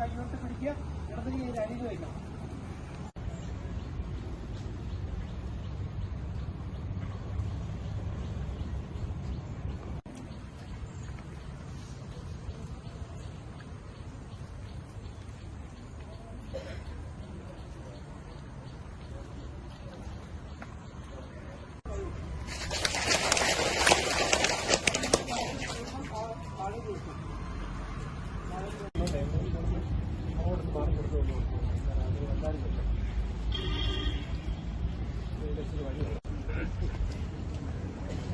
കൈവിട്ട് പിടിക്കുക ഇടത് കൈ അടിയിൽ വയ്ക്കണം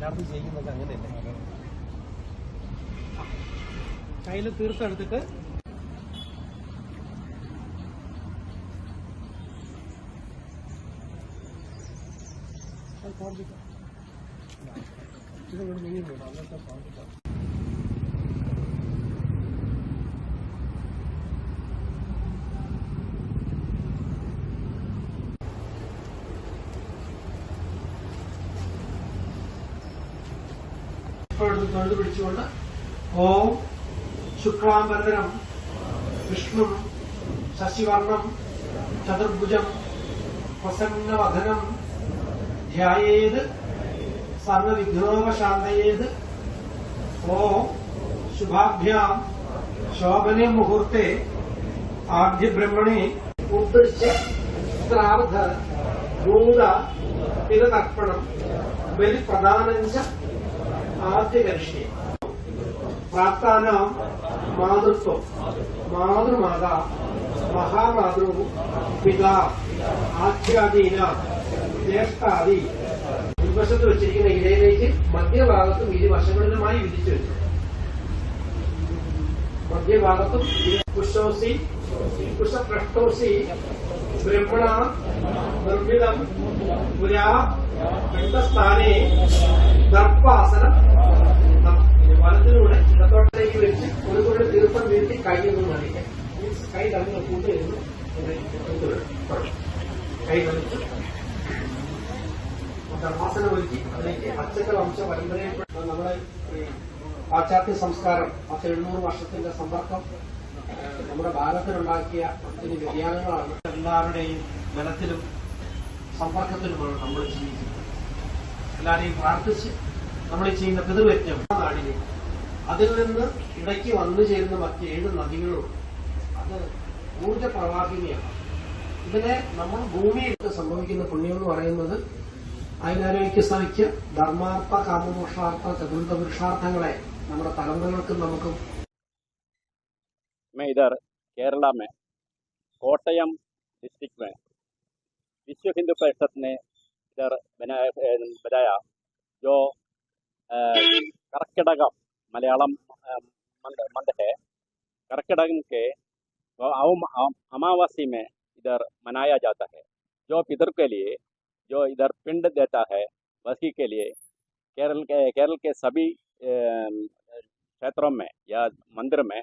എല്ലാവർക്കും ചെയ്യുന്നത് അങ്ങനെയല്ലേ? കയ്യിൽ തീർത്തെടുത്തിട്ട് ഇത് ഇതിവിടെ അങ്ങനത്തെ അന്നത്തെ പാണ്ടില്ല ഇപ്പോഴത്തെ തൊഴുത് പിടിച്ചുകൊണ്ട് ഓം ശുക്ലാംബരധരം വിഷ്ണു ശശിവർണം ചതുർഭുജം പ്രസന്നവധനം ധ്യായേത് സർവവിഘ്നോപശാന്തയേത് ഓം ശുഭാഭ്യാം ശോഭനെ മുഹൂർത്തെ ആദ്യബ്രഹ്മണി. ഉദ്ദൃശ്യ ശ്രാദ്ധ ഭൂത തിരതർപ്പണം ബലിപ്രധാനഞ്ച ആദ്യകർഷി പ്രാപ്താനാം മാതൃത്വം മാതൃമാതാ മഹാമാതൃ പിതാ ആധ്യാദീന ജ്യേഷ്ഠാദി ഉൾവശത്ത് വെച്ചിരിക്കുന്ന ഇലയിലേക്ക് മധ്യഭാഗത്തും ഇരുവശങ്ങളിലുമായി വിധിച്ചു വെച്ചു മധ്യഭാഗത്തും കുശോസി കുശപ്രഷ്ടോസി ബ്രഹ്മണ നിർമ്മിതം പുരാ പിണ്ടസ്ഥാനെ ദർപ്പാസനം. വലത്തിലൂടെ ഇടത്തോട്ടേക്ക് വെച്ച് ഒരു കൂടെ തീർപ്പം വീഴ്ത്തി കൈയൊന്നും മണിക്കാം. മീൻസ് കൈ തമ്മിൽ കൂട്ടി നിന്ന് കൈ തന്നിട്ട് ധർമാസനം ഒരുക്കി. അതിലേക്ക് അച്ഛന്റെ വംശ പരമ്പരയിൽപ്പെട്ട നമ്മുടെ പാശ്ചാത്യ സംസ്കാരം പത്ത് എഴുന്നൂറ് വർഷത്തിന്റെ സമ്പർക്കം നമ്മുടെ ഭാരതത്തിലുണ്ടാക്കിയ ഒത്തിരി വ്യതിയാനങ്ങളാണ് എല്ലാവരുടെയും ബലത്തിലും സമ്പർക്കത്തിലുമാണ് നമ്മൾ ജീവിക്കുന്നത്. എല്ലാവരെയും പ്രാർത്ഥിച്ച് നമ്മൾ ചെയ്യുന്ന പിതൃയജ്ഞം നാടിനെ. അതിൽ നിന്ന് ഇടയ്ക്ക് വന്നു ചേരുന്ന മറ്റ് ഏഴ് നദികളുണ്ട്. അത് ഊർജ പ്രവാഹിനിയാണ്. ഇതിനെ നമ്മൾ ഭൂമിയിൽ സംഭവിക്കുന്ന പുണ്യം എന്ന് പറയുന്നത് അതിനാരോഗ്യ സഭയ്ക്ക് ധർമാർത്ഥ കാമമോക്ഷാർത്ഥ ചതുർത്ഥ പുരുഷാർത്ഥങ്ങളെ നമ്മുടെ തലമുറകൾക്കും നമുക്കും इधर, केरला में कोटयम डिस्ट्रिक्ट में, विश्व हिंदू परिषद ने इधर बनाया बनाया, जो कर्कटकम मलयालम मंद है कर्कटकम के, वो अम- अम- अमावस्या में इधर मनाया जाता है, जो पितर के लिए, जो इधर पिंड देता है, वसी के लिए, केरल के केरल के सभी क्षेत्रों में या मंदिर में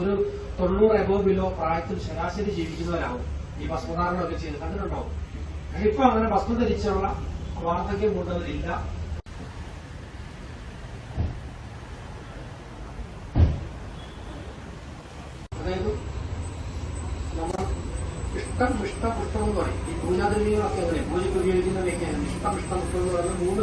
ഒരു തൊണ്ണൂറ് എബോ ബിലോ പ്രായത്തിൽ ശരാശരി ജീവിക്കുന്നവരാവും. ഈ വസ്ത്രധാരണമൊക്കെ ചെയ്ത് കണ്ടിട്ടുണ്ടാവും. ഇപ്പൊ അങ്ങനെ വസ്ത്രം ധരിച്ചുള്ള വാർദ്ധക്യം കൊണ്ടവരില്ല. അതായത് നമ്മൾ ഇഷ്ടം ഇഷ്ടം എന്ന് പറയും. ഈ പൂജാദ്രവ്യങ്ങളൊക്കെ അങ്ങനെ പൂജയ്ക്ക് ഉപയോഗിക്കുന്നവയൊക്കെയാണ് ഇഷ്ടം ഇഷ്ടം പുഷ്ടം എന്ന് പറയുന്നത് മൂന്ന്